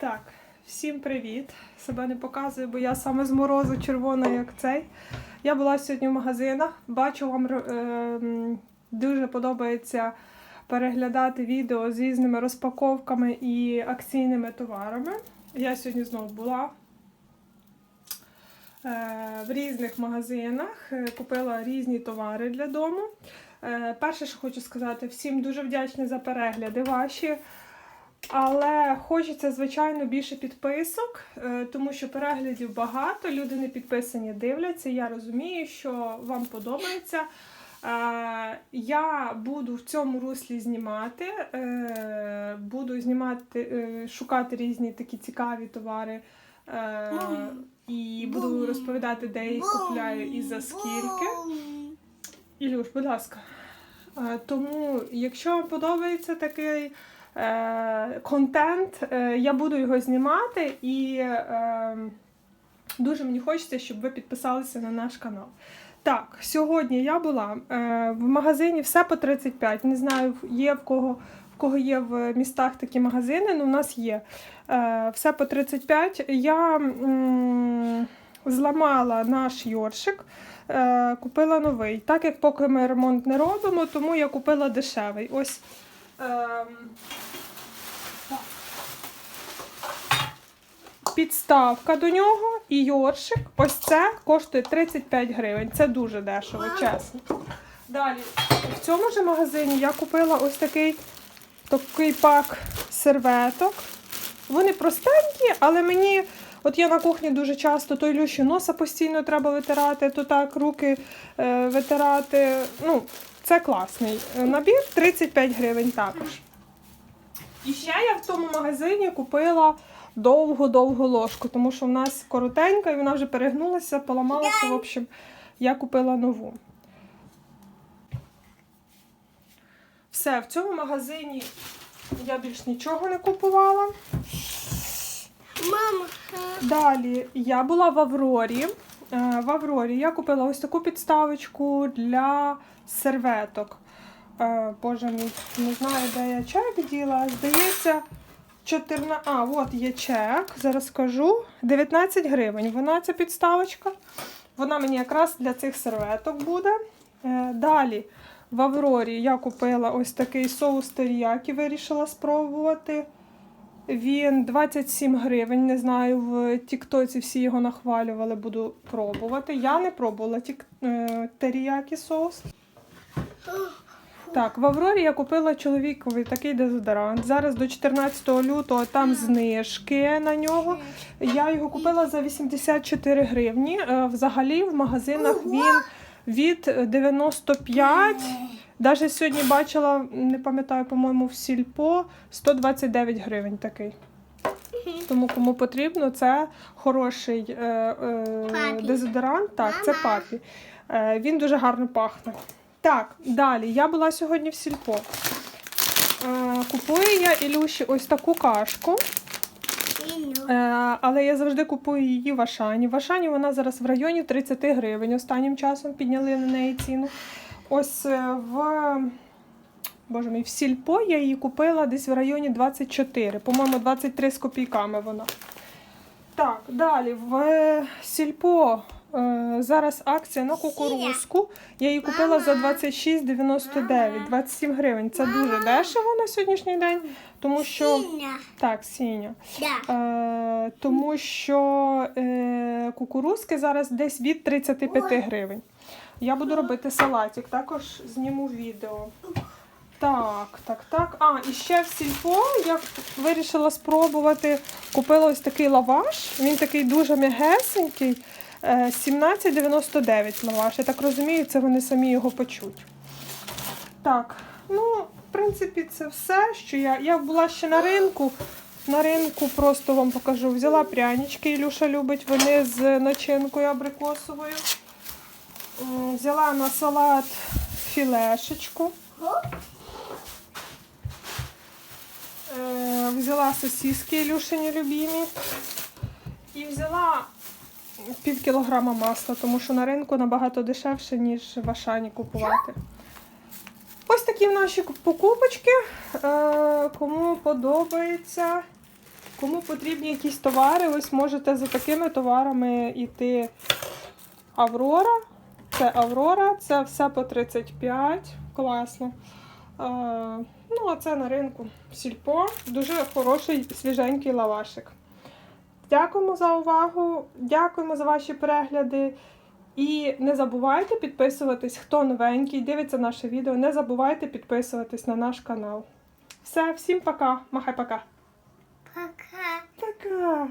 Так, всім привіт. Себе не показую, бо я саме з морозу червона, як цей. Я була сьогодні в магазинах. Бачу, вам е, дуже подобається переглядати відео з різними розпаковками і акційними товарами. Я сьогодні знову була е, в різних магазинах, е, купила різні товари для дому. Е, Перше, що хочу сказати, всім дуже вдячна за перегляди ваші. Але хочеться, звичайно, більше підписок, е, тому що переглядів багато, люди не підписані, дивляться. Я розумію, що вам подобається. Е, Я буду в цьому руслі знімати, е, буду знімати, шукати різні такі цікаві товари. І буду розповідати, де я їх купляю і за скільки. Ілюш, будь ласка. Тому, якщо вам подобається такий контент, е, я буду його знімати і е, дуже мені хочеться, щоб ви підписалися на наш канал. Так, сьогодні я була е, в магазині все по 35. Не знаю, є в кого. В кого є в містах такі магазини, але у нас є е, все по 35. Я зламала наш йоршик, е, купила новий. Так як поки ми ремонт не робимо, тому я купила дешевий. Ось. Підставка до нього і йоршик. Ось це коштує 35 гривень. Це дуже дешево, чесно. Далі, в цьому ж магазині я купила ось такий, такий пак серветок. Вони простенькі, але мені, от я на кухні дуже часто то Ілюші носа постійно треба витирати, то так руки е, витирати. Ну, це класний е, набір, 35 гривень також. І ще я в тому магазині купила довгу-довгу ложку, тому що в нас коротенька і вона вже перегнулася, поламалася. В общем, я купила нову. Все, в цьому магазині я більш нічого не купувала. Мама, Далі я була в Аврорі. Е, В Аврорі я купила ось таку підставочку для серветок. Е, Боже мій, не знаю, де я чек діла. Здається, 14... А, от є чек. Зараз скажу. 19 гривень. Вона ця підставочка. Вона мені якраз для цих серветок буде. Е, Далі в Аврорі я купила ось такий соус теріякі, вирішила спробувати. Він 27 гривень. Не знаю, в Тіктоці всі його нахвалювали, буду пробувати. Я не пробувала тік... е, теріякі соус. Так, в Аврорі я купила чоловікові такий дезодорант. Зараз до 14 лютого там знижки на нього. Я його купила за 84 гривні. Е, Взагалі в магазинах він від 95. Навіть сьогодні бачила, не пам'ятаю, по-моєму, в сільпо 129 гривень такий. Тому кому потрібно, це хороший е, е, дезодорант. Так, це папі. Е, він дуже гарно пахне. Так, далі. Я була сьогодні в сільпо. Е, купую я Ілюші ось таку кашку. Е, але я завжди купую її в Ашані. В Ашані вона зараз в районі 30 гривень. Останнім часом підняли на неї ціну. Ось е, в Боже мій, в сільпо я її купила десь в районі 24. По-моєму, 23 з копійками вона. Так, далі в сільпо е, зараз акція на кукурузку. Я її купила за 26,99, 27 гривень. Це дуже дешево на сьогоднішній день, тому що. Так, сіня. Е, тому що е, кукурузки зараз десь від 35 гривень. Я буду робити салатик, також зніму відео. Так, так, так. А, і ще в сільпо я вирішила спробувати. Купила ось такий лаваш. Він такий дуже м'ягесенький. Е, 17,99 лаваш. Я так розумію, це вони самі його почуть. Так, ну, в принципі, це все, що я. Я була ще на ринку. На ринку просто вам покажу. Взяла прянички, Ілюша любить, вони з начинкою абрикосовою. Взяла на салат філешечку. Е, Взяла сосиски Ілюшині любимі. І взяла пів кілограма масла, тому що на ринку набагато дешевше, ніж в Ашані купувати. Ось такі наші покупочки. Е, Кому подобається, Кому потрібні якісь товари, ось можете за такими товарами йти Аврора. Це Аврора, це все по 35. Класно. Е, ну, а це на ринку Сільпо. Дуже хороший свіженький лавашик. Дякуємо за увагу, дякуємо за ваші перегляди. І не забувайте підписуватись, хто новенький, дивиться наше відео. Не забувайте підписуватись на наш канал. Все, всім пока. Махай пока. Пока. Пока.